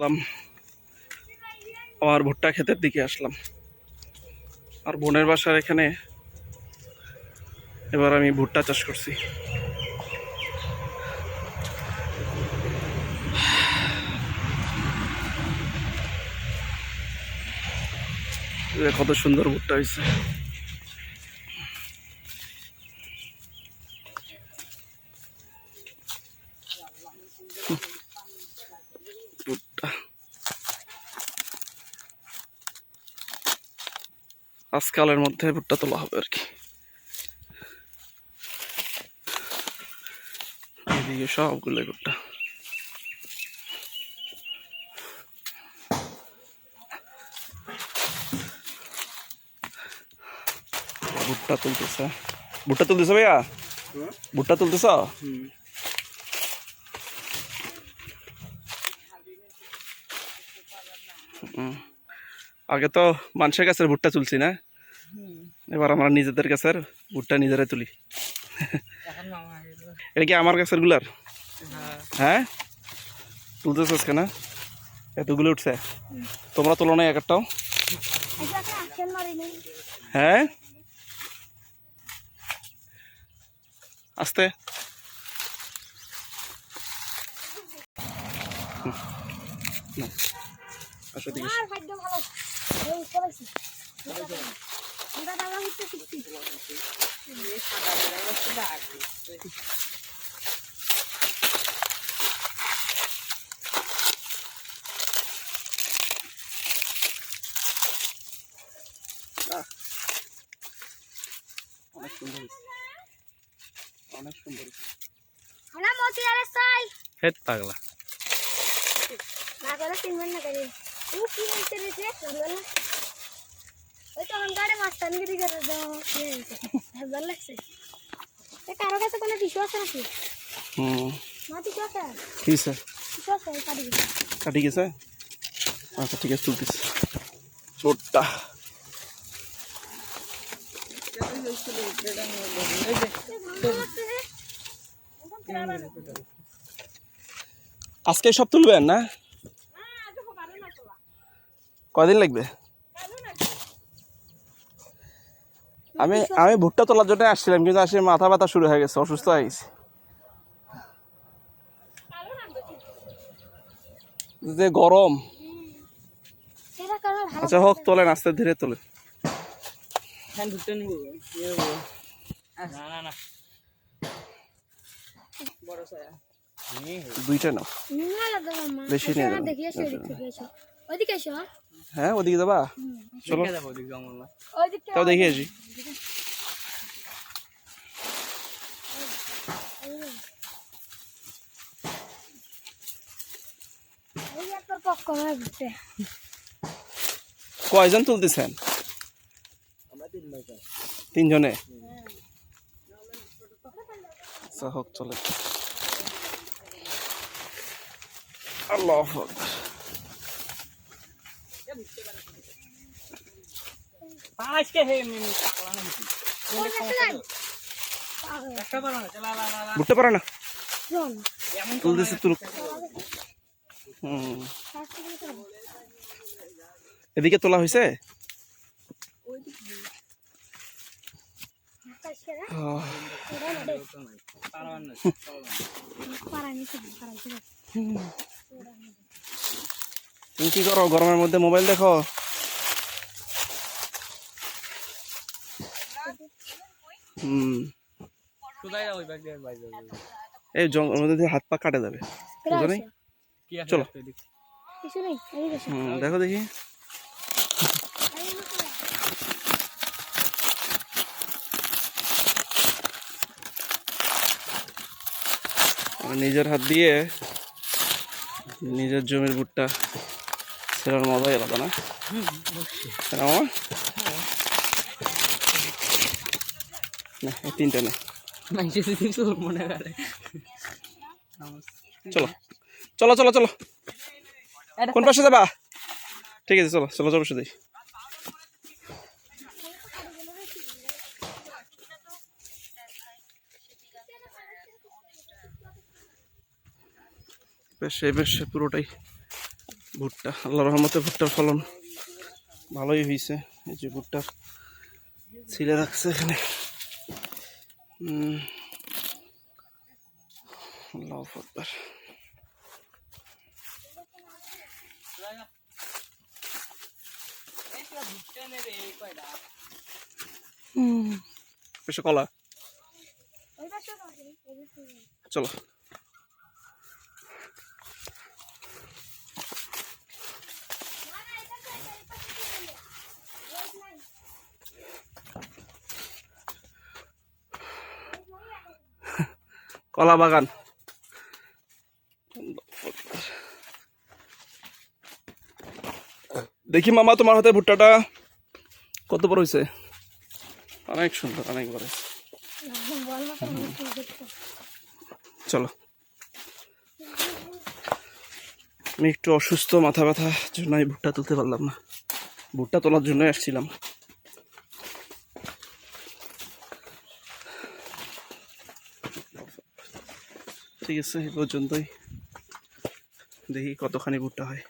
আসলাম। আমার ভুট্টা ক্ষেতের দিকে আসলাম। আর বোনের বাসার এখানে এবার আমি ভুট্টা চাষ করছি। কত সুন্দর ভুট্টা হয়েছে। আজকালের মধ্যে ভুট্টা তোলা হবে আর কি। এদিকে সবগুলো ভুট্টা। ভুট্টা তুলতেছে। ভুট্টা তুলতেছে ভাইয়া? ভুট্টা তুলতেছ? হুম। আগে তো মানুষের কাছে ভুট্টা তুলছি না। এবার আমরা নিজেদের কাছের ভুট্টা নিজেরাই তুলি। এটা কি আমার কাছেরগুলার? হ্যাঁ? তুলতেছ আজকে না এতগুলো উঠছে। তোমরা তোলো না এক একটাও হ্যাঁ? আস্তে। আসো এদিকে অনেক সুন্দর। অনেক সুন্দর হেট পাগলা না করে চিনবেন না করে ও কি নিতে রেছে বল ওই তো আমার গাড়ি মাস্তান গিরি করে দাও ভালো লাগছে এ কারও কাছে কোনো টিস্যু আছে নাকি হুম মা টিস্যু আছে কি স্যার টিস্যু আছে কাটি দিবি কাটি গেছে আচ্ছা ঠিক আছে তুলতেছি ছোটটা আজকে সব তুলবেন না কয়দিন লাগবে? আমি আমি ভুট্টা তোলার জন্য আসছিলাম কিন্তু আসে মাথা ব্যথা শুরু হয়ে গেছে অসুস্থ হয়ে গেছি। যে গরম। আচ্ছা হোক তোলেন আস্তে ধীরে তোলেন। হ্যাঁ দুইটা নাও। না বেশি নিয়ে দেখি এসো ওদিক এসো। হ্যাঁ ওদিকে যাবা? চলো। তাও দেখে আসি। কয়জন তুলতেছেন? তিনজনে হোক চলে। আল্লাহ উঠতে পারে না? তুলতেছে হুম। এদিকে তোলা হয়েছে তুমি কি করো গরমের মধ্যে মোবাইল দেখো? হুম। এই জঙ্গলের মধ্যে দিয়ে হাত পা কাটে যাবে। চলো। দেখো দেখি। নিজের হাত দিয়ে নিজের জমির ভুট্টা। সেটার মজাই আলাদা না? তাই না তিনটা না। চলো। চলো চলো চলো। কোন পাশে যাবা? ঠিক আছে, চলো চলো চলো যাই। বেশ বেশ, পুরোটাই। ভুট্টা আল্লাহ রহমতে ভুট্টার ফলন ভালোই হয়েছে এই যে ভুট্টা ছিলে রাখছে এখানে। আল্লাহু কলা। চলো না, না, এটা তো, এটা, এই পাশে তো নেই। ওই নাই। কলা বাগান। দেখি মামা তোমার হাতে ভুট্টাটা কত বড় হয়েছে অনেক সুন্দর অনেক বড়। চলো। আমি একটু অসুস্থ মাথা ব্যথা জন্য আমি ভুট্টা তুলতে পারলাম না। ভুট্টা তোলার জন্য আসছিলাম। ঠিক আছে এই পর্যন্তই। দেখি কতখানি ভুট্টা হয়।